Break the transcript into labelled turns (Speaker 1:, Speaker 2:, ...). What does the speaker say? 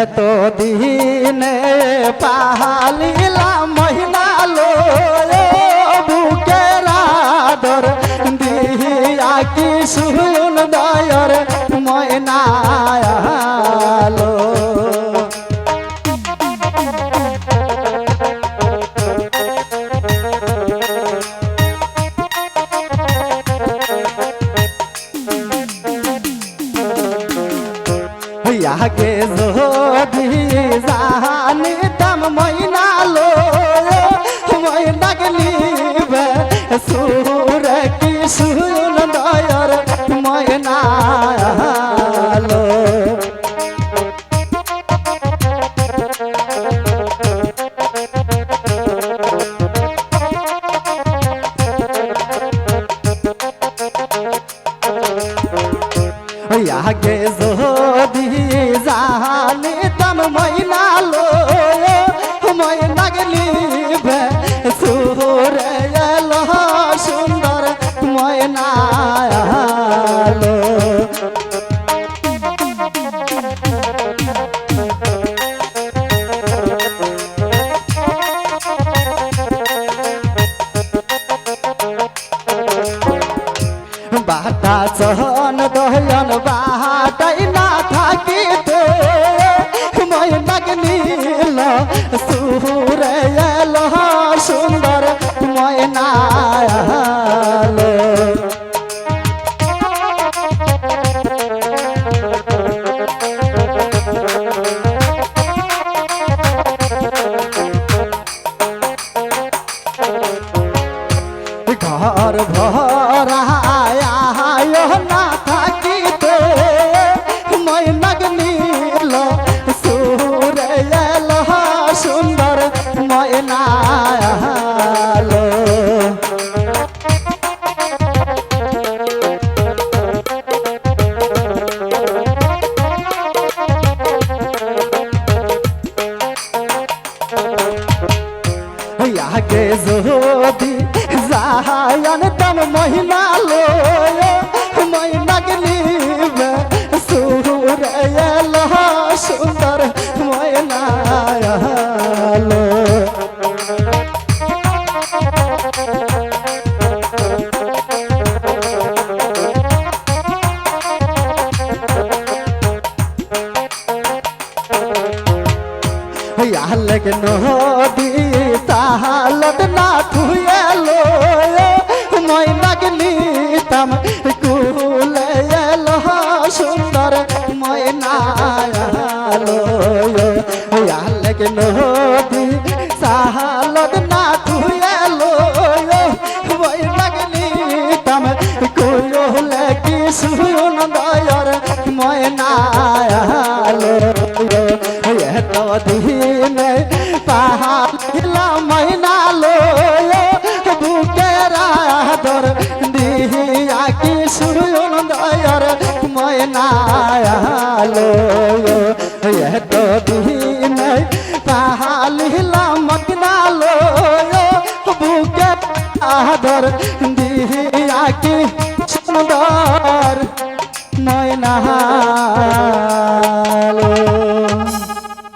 Speaker 1: এত দিনে পাহালিলা মহিলা লো আগে যদি জানিতাম মইনা লো আগে যদি জানিতাম ময়না লো ময়না গলিবে বাটা চহন দহন বাহাটাই না থাকিতে। মই নাগনীল ভরায় না থাকিতে। মই নগনীল সুরে সুন্দর ময়না আলগ নদী তাহালত না থুয়েলো মই লাগলি তাম কুলে এলো, সুন্দর ময়না আলো আলগ নদী তাহালত না থুয়েলো মই লাগলি তাম কুলে কি শুন হিলা মহিনা লয় বুকের আদর দিয়া কি সুরন দয়ার ময়না লয় এত দিন তাহাল হিলা মগ্না লয় বুকের আদর দিয়া কি সুন্দর